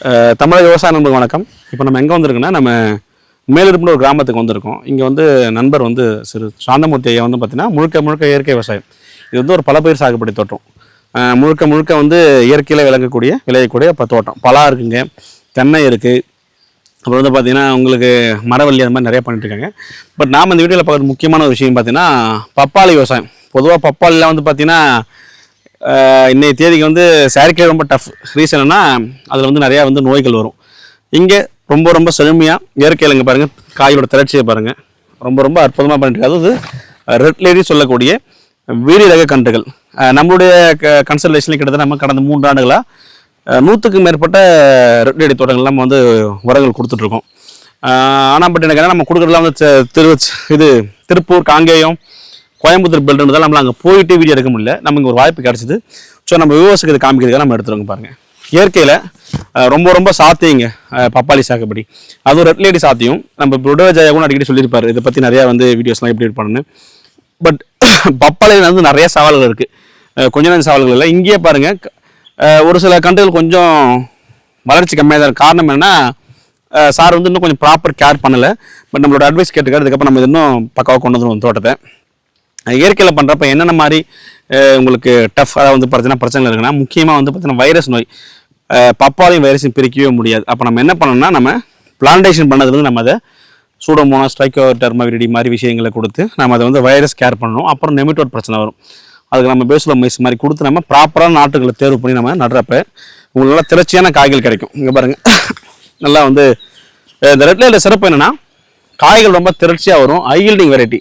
தமிழக விவசாய நண்பர்கள் வணக்கம். இப்போ நம்ம எங்கே வந்திருக்கோன்னா நம்ம மேலிருப்புன்னு ஒரு கிராமத்துக்கு வந்திருக்கோம். இங்கே வந்து நண்பர் வந்து சிறு சாந்தமூர்த்தி ஐயா வந்து பார்த்தீங்கன்னா முழுக்க முழுக்க இயற்கை விவசாயம். இது வந்து ஒரு பலப்பயிர் சாகுபடி தோட்டம். முழுக்க முழுக்க வந்து இயற்கையில் விளங்கக்கூடிய விளையக்கூடிய இப்போ தோட்டம். பலா இருக்குங்க தென்னை இருக்குது அப்புறம் வந்து பார்த்தீங்கன்னா உங்களுக்கு மரவள்ளி அந்த மாதிரி நிறைய பண்ணிட்டு இருக்காங்க பட் நாம் இந்த வீடியோவில் பார்க்குற முக்கியமான ஒரு விஷயம் பார்த்தீங்கன்னா பப்பாளி விவசாயம். பொதுவாக பப்பாளிலாம் வந்து பார்த்திங்கன்னா இன்றைய தேதிக்கு வந்து செயற்கை ரொம்ப டஃப் ரீசன் என்ன அதில் வந்து நிறையா வந்து நோய்கள் வரும். இங்கே ரொம்ப ரொம்ப செழுமையாக இயற்கையில் இங்கே பாருங்கள் காயோட திரட்சியை பாருங்கள் ரொம்ப ரொம்ப அற்புதமாக பண்ணிட்டு அதாவது ரெட் லேடி சொல்லக்கூடிய வீரிய ரக கன்றுகள் நம்மளுடைய க கன்சல்டேஷனில் கிட்டத்தட்ட நம்ம கடந்த மூன்று ஆண்டுகளாக நூற்றுக்கும் மேற்பட்ட ரெட் லேடி தோட்டங்கள் நம்ம வந்து உரங்கள் கொடுத்துட்ருக்கோம் ஆனால் பட் எனக்கு என்ன நம்ம கொடுக்குறதுலாம் வந்து திரு இது திருப்பூர் காங்கேயம் கோயம்புத்தூர் பில்டுன்றதால நம்மள அங்கே போயிட்டு வீடியோ எடுக்க முடியல. நமக்கு ஒரு வாய்ப்பு கிடச்சிது. ஸோ நம்ம விவசாயிக்கு இது காமிக்கிறதுக்காக நம்ம எடுத்துருங்க பாருங்கள் இயற்கையில் ரொம்ப ரொம்ப சாத்தியங்க பப்பாளி சாகுபடி. அதுவும் ரெட் லேடி சாத்தியம். நம்ம புடோஜாயா கூட அடிக்கடி சொல்லியிருப்பார். இதை பற்றி நிறையா வந்து வீடியோஸ்லாம் எப்படி பண்ணணும் பட் பப்பாளியில் வந்து நிறைய சவால்கள் இருக்குது கொஞ்ச நேரம் சவால்கள் இல்லை. இங்கேயே பாருங்கள் ஒரு சில கண்டுகள் கொஞ்சம் வளர்ச்சி கம்மியாக தான் காரணம் என்னென்னா சார் வந்து இன்னும் கொஞ்சம் ப்ராப்பர் கேர் பண்ணலை. பட் நம்மளோட அட்வைஸ் கேட்டுக்காரு அதுக்கப்புறம் நம்ம இன்னும் பக்காவாக கொண்டு வந்துருவோம் தோட்டத்தை. இயற்கையில் பண்ணுறப்ப என்னென்ன மாதிரி உங்களுக்கு டஃப் அதாவது வந்து பிரச்சனை பிரச்சனை இருக்குன்னா முக்கியமாக வந்து பார்த்தீங்கன்னா வைரஸ் நோய் பப்பாளையும் வைரஸையும் பிரிக்கவே முடியாது. அப்போ நம்ம என்ன பண்ணோம்னா நம்ம பிளான்டேஷன் பண்ணதுலேருந்து நம்ம அதை சூடோமோனாஸ் ஸ்ட்ரைக்கோடர்மவிரிடி மாதிரி விஷயங்களை கொடுத்து நம்ம அதை வந்து வைரஸ் கேர் பண்ணணும். அப்புறம் நெமிட்டோட் பிரச்சனை வரும். அதுக்கு நம்ம பேசுல மைஸ் மாதிரி கொடுத்து நம்ம ப்ராப்பரான நாட்டுகளை தேர்வு பண்ணி நம்ம நடுறப்ப உங்களுக்கு நல்லா திரட்சியான காய்கள் கிடைக்கும். இங்கே பாருங்கள் நல்லா வந்து இந்த ரெட்லையில் சிறப்பு என்னென்னா காய்கள் ரொம்ப திரட்சியாக வரும். ஹை வெரைட்டி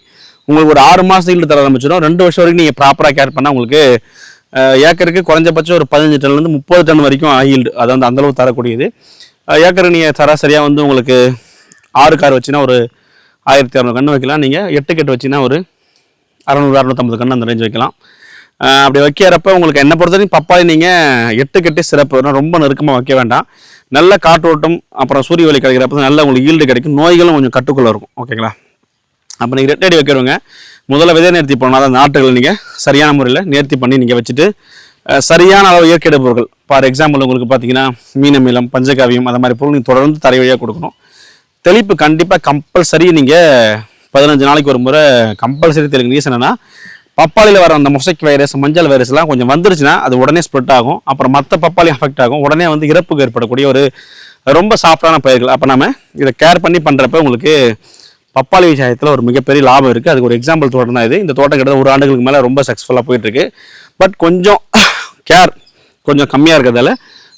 உங்களுக்கு ஒரு ஆறு மாதம் ஈல்டு தர ஆரம்பிச்சிடும். ரெண்டு வருஷம் வரைக்கும் நீங்கள் ப்ராப்பராக கேர் பண்ணால் உங்களுக்கு ஏக்கருக்கு குறைஞ்சபட்சம் ஒரு பதினஞ்சு டன்லேருந்து முப்பது டன் வரைக்கும் ஈல்டு அது வந்து அந்தளவு தரக்கூடியது. ஏக்கருக்கு நீங்கள் சராசரியாக வந்து உங்களுக்கு ஆறு கார் வச்சுன்னா ஒரு ஆயிரத்தி இரநூறு கன்று வைக்கலாம். நீங்கள் எட்டு கட்டு வச்சுன்னா ஒரு அறநூறு அறநூற்றம்பது கன்று அந்த ரேஞ்ச் வைக்கலாம். அப்படி வைக்கிறப்ப உங்களுக்கு என்ன பொறுத்தவரைக்கும் பப்பாளி நீங்கள் எட்டு கட்டு சிறப்பு. ரொம்ப நெருக்கமாக வைக்க வேண்டாம். நல்ல காற்றோட்டம் அப்புறம் சூரிய ஒளி கிடைக்கிறப்ப நல்ல உங்களுக்கு ஈல்டு கிடைக்கும். நோய்களும் கொஞ்சம் கட்டுக்குள்ளே இருக்கும். ஓகேங்களா அப்போ நீங்கள் ரெட்டடி வைக்கிறவங்க முதல்ல விதை நேர்த்தி பண்ணால் அந்த நாட்டுகளை நீங்கள் சரியான முறையில் நேர்த்தி பண்ணி நீங்கள் வச்சுட்டு சரியான அளவு இயற்கை பொருட்கள் ஃபார் எக்ஸாம்பிள் உங்களுக்கு பார்த்தீங்கன்னா மீனமிலம் பஞ்சகாவியம் அந்த மாதிரி பொருள் நீங்கள் தொடர்ந்து தரை வழியாக கொடுக்கணும். தெளிப்பு கண்டிப்பாக கம்பல்சரி நீங்கள் பதினஞ்சு நாளைக்கு ஒரு முறை கம்பல்சரி தெளிங்க ரீசன் என்னன்னா பப்பாளியில் வர அந்த மொசைக் வைரஸ் மஞ்சள் வைரஸ்லாம் கொஞ்சம் வந்துருச்சுன்னா அது உடனே ஸ்ப்ரெட் ஆகும். அப்புறம் மற்ற பப்பாளி அஃபெக்ட் ஆகும். உடனே வந்து இறப்புக்கு ஏற்படக்கூடிய ஒரு ரொம்ப சாஃப்டான பயிர்கள். அப்போ நம்ம இதை கேர் பண்ணி பண்ணுறப்ப உங்களுக்கு பப்பாளி விவசாயத்தில் ஒரு மிகப்பெரிய லாபம் இருக்குது அதுக்கு ஒரு எக்ஸாம்பிள் தோட்டம் தான் இது. இந்த தோட்டம் கிட்ட ஒரு ஆண்டுகளுக்கு மேலே ரொம்ப சக்ஸஸ்ஃபுல்லாக போயிட்டுருக்கு. பட் கொஞ்சம் கேர் கொஞ்சம் கம்மியாக இருக்கிறதால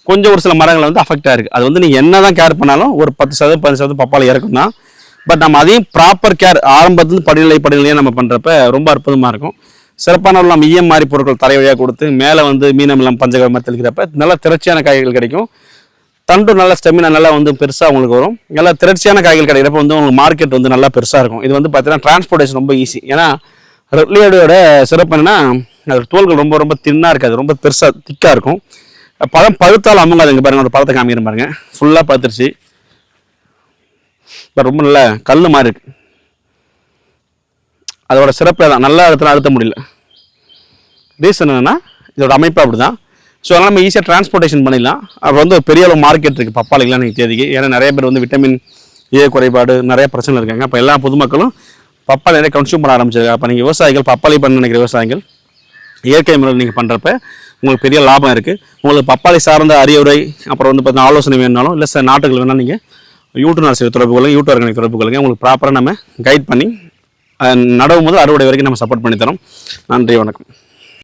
கொஞ்சம் ஒரு சில மரங்கள் வந்து அஃபெக்ட் ஆயிருக்கு. அது வந்து நீங்கள் என்ன தான் கேர் பண்ணாலும் ஒரு பத்து சதவீதம் பதினஞ்சு சதவீதம் பப்பாளி இறக்கும் தான். பட் நம்ம அதையும் ப்ராப்பர் கேர் ஆரம்பத்துலேருந்து படிநிலை படிநிலையாக நம்ம பண்ணுறப்ப ரொம்ப அற்புதமாக இருக்கும். சிறப்பான நம்ம ஈயம் மாதிரி பொருட்கள் தலை வழியாக கொடுத்து மேலே வந்து மீனமிலம் பஞ்சகமாக தெளிக்கிறப்ப நல்லா திறச்சியான காய்கள் கிடைக்கும். தண்டு நல்லா ஸ்டெமினா நல்லா வந்து பெருசாக உங்களுக்கு வரும். நல்லா திரட்சியான காய்கள் கிடைக்கிறப்ப வந்து உங்களுக்கு மார்க்கெட் வந்து நல்லா பெருசாக இருக்கும். இது வந்து பார்த்தீங்கன்னா டிரான்ஸ்போர்ட்டேஷன் ரொம்ப ஈஸி ஏன்னா ரெட்லியோட சிறப்பு என்னன்னா அது தோல்கள் ரொம்ப ரொம்ப தின்னாக இருக்காது. ரொம்ப பெருசாக திக்காக இருக்கும். பழம் பழுத்தால் அமுங்காது இங்கே பாருங்க ஒரு பழத்தை காமிக்கிறேன் பாருங்க. ஃபுல்லாக பழுத்துருச்சு. இப்போ ரொம்ப நல்ல கல் மாதிரி இருக்கு. அதோட சிறப்பு தான் நல்லா இடத்துல அழுத்த முடியல. ரீசன் என்னென்னா இதோட அமைப்பு அப்படி தான் ஸோ அதனால் நம்ம ஈஸியாக டிரான்ஸ்போர்ட்டேஷன் பண்ணிடலாம். அப்புறம் வந்து ஒரு பெரிய அளவு மார்க்கெட் இருக்குது பப்பாளிக்கெலாம் நீங்கள் தேதிக்கு ஏன்னா நிறைய பேர் வந்து விட்டமின் ஏ குறைபாடு நிறைய பிரச்சனை இருக்காங்க. அப்போ எல்லா பொதுமக்களும் பப்பாளி நிறைய கன்சியூம் பண்ண ஆரம்பிச்சிருக்காங்க. அப்போ நீங்கள் விவசாயிகள் பப்பாளி பண்ண நினைக்கிற விவசாயிகள் இயற்கை முறையில் நீங்கள் பண்ணுறப்ப உங்களுக்கு பெரிய லாபம் இருக்குது உங்களுக்கு பப்பாளி சார்ந்த அறிவுரை அப்புறம் வந்து பார்த்தீங்கன்னா ஆலோசனை வேணுனாலும் இல்லை சார் நாட்டுகள் வேணால் நீங்கள் யூடியூப் நர்சரி தொடர்பு கொள்ளுங்க. யூடியூப் ஆர்கானிக் தொடர்பு கொள்ளுங்க. உங்களுக்கு ப்ராப்பராக நம்ம கைட் பண்ணி நடவும் நடவு முதல் அறுவடை வரைக்கும் நம்ம சப்போர்ட் பண்ணி தரோம். நன்றி வணக்கம்.